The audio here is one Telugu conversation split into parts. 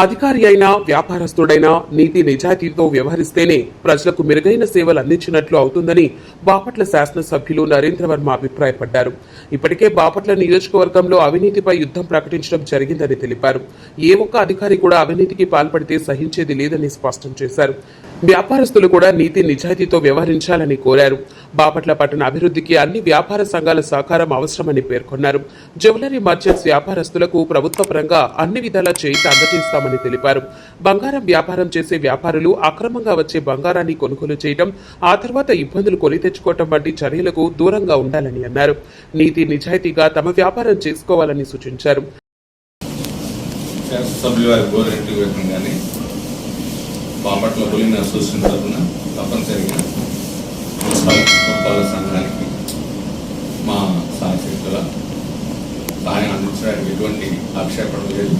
అధికారి అయినా వ్యాపారస్తుడైనా నీతి నిజాయితీతో వ్యవహరిస్తేనే ప్రజలకు మెరుగైన సేవలు అందించినట్లు అవుతుందని బాపట్ల శాసనసభ్యులు నరేంద్ర వర్మ అభిప్రాయపడ్డారు. ఇప్పటికే బాపట్ల నియోజకవర్గంలో అవినీతిపై యుద్ధం ప్రకటించడం జరిగిందని తెలిపారు. ఏ ఒక్క అధికారి కూడా అవినీతికి పాల్పడితే సహించేది లేదని స్పష్టం చేశారు. వ్యాపారస్తులు కూడా నీతి నిజాయితీతో వ్యవహరించాలని కోరారు. బాపట్ల పట్టణ అభివృద్ధికి అన్ని వ్యాపార సంఘాల సహకారం అవసరమని పేర్కొన్నారు. జ్యువెలరీ మర్చెంట్స్ వ్యాపారస్తులకు ప్రభుత్వ పరంగా అన్ని విధాలా చేయిత అందజేస్తామని చేస్తామని తెలిపారు. బంగారం వ్యాపారం చేసే వ్యాపారులు అక్రమంగా వచ్చే బంగారాన్ని కొనుగోలు చేయడం ఆ తర్వాత ఇబ్బందులు కొని తెచ్చుకోవటం వంటి చర్యలకు దూరంగా ఉండాలని అన్నారు. నీతి నిజాయితీగా తమ వ్యాపారం చేసుకోవాలని సూచించారు. బాపట్ల పోలింగ్ అసోసియేషన్ తరఫున తప్పనిసరిగా మున్సిపల్ సంఘానికి మా శాసకుల సహాయం అందించడానికి ఎటువంటి ఆక్షేపణ లేదు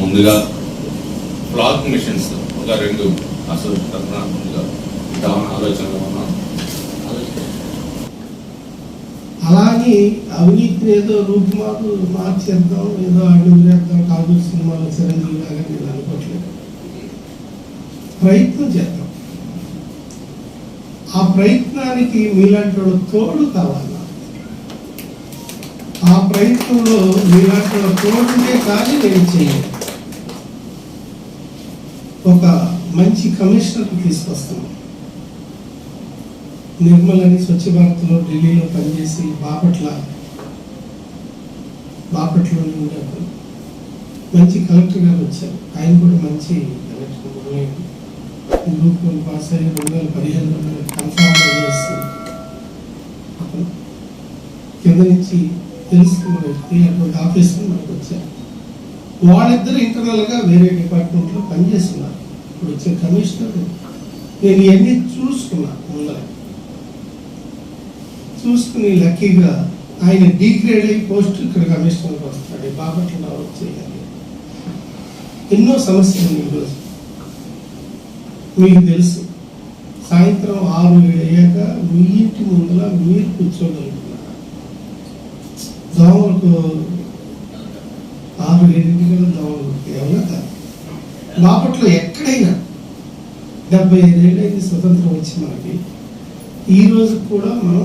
ముందుగా ఫ్లాగ్ మిషన్స్ ఒక రెండు అసలు తరఫున ముందుగా ఆలోచనలో ఉన్నాం అలాగే అవినీతిని ఏదో రూపుమాపు మార్చేద్దాం ఏదో అడుగులేద్దాం చేద్దాం కాబూల్ సినిమాలో చిరంజీవి లాగా నేను అనుకోవట్లేదు. ప్రయత్నం చేద్దాం. ఆ ప్రయత్నానికి మీలాంటి వాడు తోడు కావాలి? ఆ ప్రయత్నంలో మీలాంటి వాడు తోడుంటే కానీ నేను చేయను. ఒక మంచి కమిషనర్ తీసుకొస్తాను నిర్మల్ అని స్వచ్ఛ భారత్లో ఢిల్లీలో పనిచేసి బాపట్ల బాపట్లో ఉండేవారు మంచి కలెక్టర్ గారు వచ్చారు. ఆయన కూడా మంచి కలెక్టర్ మొదలైంది గ్రూప్ వన్ పాస్ అయ్యి రెండు వేల పదిహేను కన్ఫామ్ చేసి కింద నుంచి తెలుసుకున్న వ్యక్తి అటువంటి ఆఫీసర్ మనకు వచ్చారు. వాళ్ళిద్దరు ఇంటర్నల్గా వేరే డిపార్ట్మెంట్లో పనిచేస్తున్నారు. ఇప్పుడు వచ్చిన కమిషనర్ నేను ఇవన్నీ చూసుకున్నా ముందర. చూసుకుని లక్కీగా ఆయన డిగ్రేడ్ అయి పోస్ట్ ఇక్కడ కమిషనర్కి వస్తాడు. బాపట్ల వర్క్ చేయాలి. ఎన్నో సమస్యలు ఈరోజు మీకు తెలుసు సాయంత్రం ఆరు ఏడు అయ్యాక మీ ఇంటి ముందర మీరు కూర్చోగలుగుతున్నారు. దోమలకు ఆరు ఏడింటికి దోమలు బాపట్లో ఎక్కడైనా డెబ్బై ఐదేళ్ళైంది స్వతంత్రం వచ్చి మనకి ఈ కూడా మనం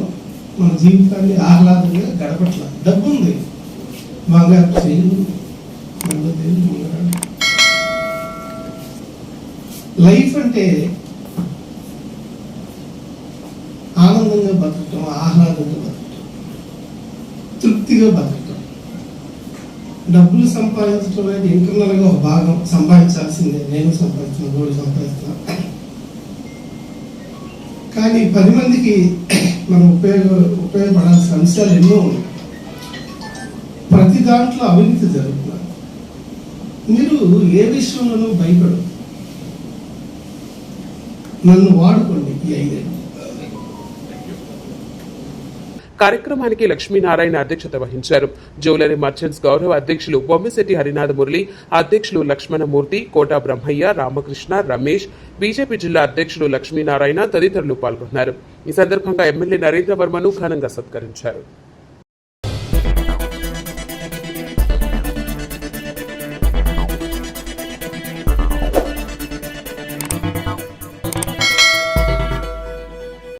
మన జీవితాన్ని ఆహ్లాదంగా గడపట్ల. డబ్బు ఉంది బంగారు చేయను లైఫ్ అంటే ఆనందంగా బతకటం ఆహ్లాదంగా బతకటం తృప్తిగా బతకటం. డబ్బులు సంపాదించడం అనేది ఇంటర్నల్గా ఒక భాగం. సంపాదించాల్సిందే. నేను సంపాదిస్తున్నా గోడు సంపాదిస్తున్నా. కానీ పది మందికి మనం ఉపయోగ ఉపయోగపడాల్సిన అంశాలు ఎన్నో ఉన్నాయి. ప్రతి దాంట్లో అవినీతి జరుగుతున్నారు మీరు ఏ విషయంలోనూ భయపడు నన్ను వాడుకోండి ఈ ఐదేళ్ళు. కార్యక్రమానికి లక్ష్మీనారాయణ అధ్యక్షత వహించారు. జ్యువెలరీ మర్చెంట్స్ గౌరవ అధ్యక్షులు బొమ్మిశెట్టి హరినాథ మురళి అధ్యక్షులు లక్ష్మణమూర్తి కోట బ్రహ్మయ్య రామకృష్ణ రమేష్ బీజేపీ జిల్లా అధ్యక్షులు లక్ష్మీనారాయణ తదితరులు పాల్గొన్నారు. ఈ సందర్భంగా ఎమ్మెల్యే నరేంద్ర వర్మను ఘనంగా సత్కరించారు.